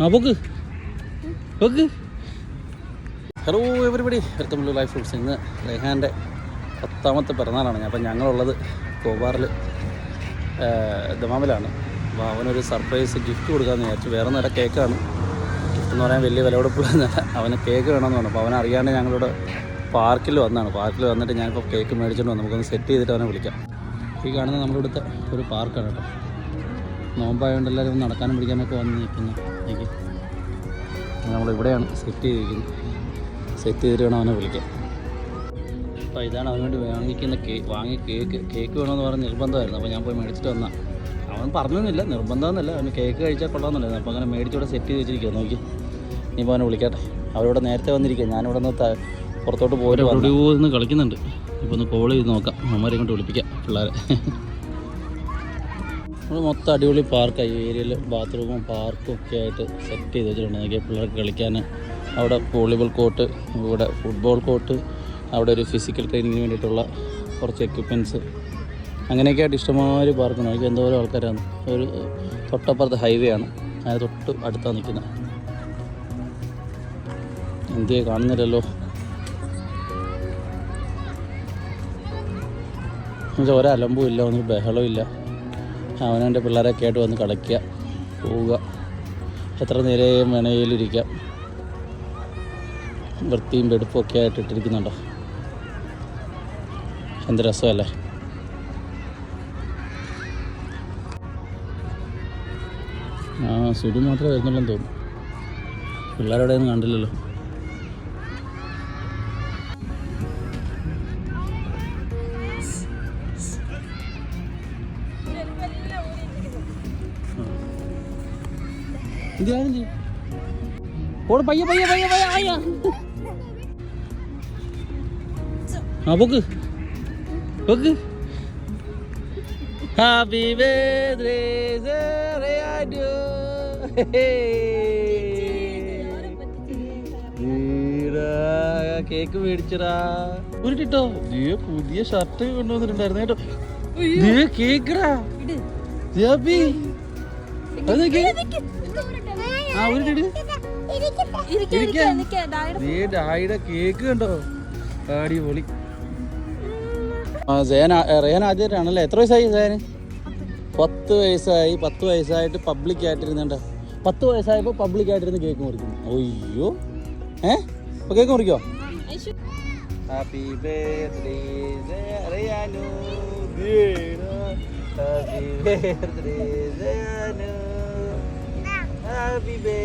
ആ പോക്ക്. പോക്ക്. Hello everybody welcome to life fruits ഇന്ന് റെഹാന്റെ പത്താമത്തെ പിറന്നാളാണ്. ഞാൻ അപ്പം ഞങ്ങളുള്ളത് കോബാറിൽ ദമാമിലാണ്. അപ്പോൾ അവനൊരു സർപ്രൈസ് ഗിഫ്റ്റ് കൊടുക്കാമെന്ന് വിചാരിച്ചു. വേറെ നേരെ കേക്കാണ്. ഗിഫ്റ്റ് എന്ന് പറയാൻ വലിയ വില കൊടുപ്പില്ല അവന് കേക്ക് വേണമെന്ന് പറഞ്ഞു. അപ്പോൾ അവനറിയാണ്ട് ഞങ്ങളിവിടെ പാർക്കിൽ വന്നാണ്. പാർക്കിൽ വന്നിട്ട് ഞാനിപ്പോൾ കേക്ക് മേടിച്ചിട്ട് വന്നു. നമുക്കൊന്ന് സെറ്റ് ചെയ്തിട്ട് അവനെ വിളിക്കാം. ഈ കാണുന്നത് നമ്മളിവിടുത്തെ ഒരു പാർക്കാണ് കേട്ടോ. നോമ്പായതുകൊണ്ട് എല്ലാവരും നടക്കാനും പിടിക്കാനൊക്കെ വന്ന് നിൽക്കുന്നു നമ്മളിവിടെയാണ് സെറ്റ് ചെയ്തിരിക്കുന്നത്. സെറ്റ് ചെയ്തിട്ട് വേണം അവനെ വിളിക്കാൻ അപ്പോൾ ഇതാണ് അവന് വേണ്ടി വാങ്ങിക്കുന്ന കേ വാങ്ങിയ കേക്ക്. കേക്ക് വേണമെന്ന് പറഞ്ഞ നിർബന്ധമായിരുന്നു. അപ്പോൾ ഞാൻ പോയി മേടിച്ചിട്ട് വന്ന. അവൻ പറഞ്ഞൊന്നുമില്ല. നിർബന്ധമൊന്നുമില്ല. അവന് കേക്ക് കഴിച്ചാൽ കൊള്ളാമെന്നുള്ളത് അപ്പോൾ അങ്ങനെ മേടിച്ചിവിടെ സെറ്റ് ചെയ്ത് വെച്ചിരിക്കുക നോക്കി ഇനിയിപ്പോൾ അവനെ വിളിക്കട്ടെ. അവരോട് നേരത്തെ വന്നിരിക്കുക ഞാനിവിടെ നിന്ന് പുറത്തോട്ട് പോയിട്ട് കളിക്കുന്നുണ്ട്. ഇപ്പോൾ ഒന്ന് കോൾ ചെയ്ത് നോക്കാം. അമ്മമാരെ കൊണ്ട് വിളിപ്പിക്കാം പിള്ളേരെ. നമ്മൾ മൊത്തം അടിപൊളി പാർക്കാണ് ഈ ഏരിയയിൽ ബാത്റൂമും പാർക്കും ഒക്കെ ആയിട്ട് സെറ്റ് ചെയ്ത് വെച്ചിട്ടുണ്ട്. നോക്കിയ പിള്ളേർക്ക് കളിക്കാൻ. അവിടെ വോളിബോൾ കോർട്ട് ഇവിടെ ഫുട്ബോൾ കോർട്ട് അവിടെ ഒരു ഫിസിക്കൽ ട്രെയിനിങ്ങിന് വേണ്ടിയിട്ടുള്ള കുറച്ച് എക്യുപ്മെന്റ്സ് അങ്ങനെയൊക്കെ ആയിട്ട് ഇഷ്ടംമാതിരി പാർക്ക് നോക്കി എന്തോരം ആൾക്കാരാണ്. ഒരു തൊട്ടപ്പുറത്ത് ഹൈവേ ആണ്. അതിന് തൊട്ട് അടുത്താണ് നിൽക്കുന്നത്. എന്തിയെ കാണുന്നില്ലല്ലോ. എന്നുവെച്ചാൽ ഒരലമ്പും ഇല്ല ഒന്നും ബഹളവും ഇല്ല. അവനവന്റെ പിള്ളേരൊക്കെ ആയിട്ട് വന്ന് കളിക്കുക പോവുക. എത്ര നേരം വേണേലിരിക്കാം വൃത്തിയും വെടുപ്പും ഒക്കെ ആയിട്ട് ഇട്ടിരിക്കുന്നുണ്ടോ? എന്ത് രസമല്ലേ? ആ സുരു മാത്രമേ വരുന്നുള്ളൂ തോന്നുന്നു. പിള്ളേരവിടെ ഒന്നും കണ്ടില്ലല്ലോ. ഇതാണ് ഓട് പയ്യ പയ്യ പയ്യ പയ്യ ആയ ആ പോക്ക് പോക്ക് ഹാപ്പി ബർത്ത്ഡേ കേക്ക് മേടിച്ചടാ. ഉരുട്ടിട്ടോ? നീ പുതിയ ഷർട്ട് കൊണ്ടുവന്നിട്ടുണ്ടായിരുന്നു കേട്ടോ. നീ കേക്കടാ ജാബി. അത് ആ ഉരുട്ടിട്ട് നീ ഡായിയുടെ കേക്ക് കണ്ടോ? അടിപൊളി. ആ സേന റേൻ ആദ്യമായിട്ടാണല്ലേ? എത്ര വയസ്സായി സേന? പത്ത് വയസ്സായി പത്ത് വയസ്സായിട്ട് പബ്ലിക് ആയിട്ടിരുന്നുണ്ട്. പത്ത് വയസ്സായപ്പോൾ പബ്ലിക് ആയിട്ടിരുന്ന് കേക്ക് മുറിക്കുന്നു. അയ്യോ. ഏ? അപ്പോൾ കേക്ക് മുറിക്കോ ഹാപ്പി ബർത്ത്ഡേ ഹാപ്പി ബർത്ത്ഡേ റയാനു ഹാപ്പി ബർത്ത്ഡേ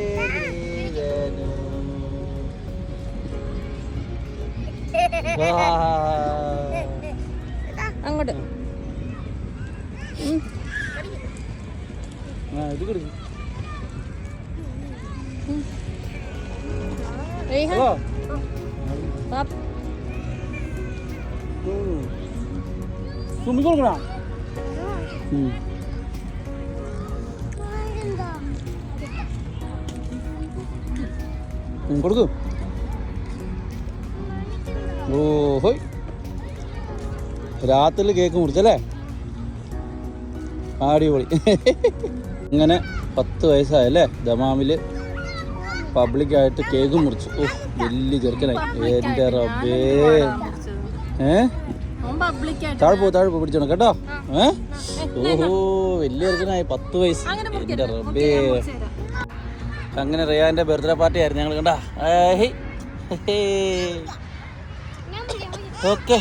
റയാനു അങ്ങോട്ട് ആ ഇത് കൊടുക്കും റേഹാൻ കൊടുക്കും ഓ ഹോയ് രാത്രിയിൽ കേക്ക് മുറിച്ചല്ലേ? അടിപൊളി. ഇങ്ങനെ പത്ത് വയസ്സായല്ലേ? ദമാമിൽ പബ്ലിക്കായിട്ട് കേക്ക് മുറിച്ചു. ഓ വലിയ ചെറുക്കനായി. എന്റെ റബ്ബേ. ഏ? താഴെ പോ താഴെ പോ പിടിച്ചോണം കേട്ടോ. ഏ? ഓഹോ വലിയ ചെറുക്കനായി പത്ത് വയസ്സ്. എന്റെ റബ്ബേ. അങ്ങനെ റിയാന്റെ ബർത്ത്ഡേ പാർട്ടി ആയിരുന്നു ഞങ്ങൾ കണ്ടാ. ഓക്കെ.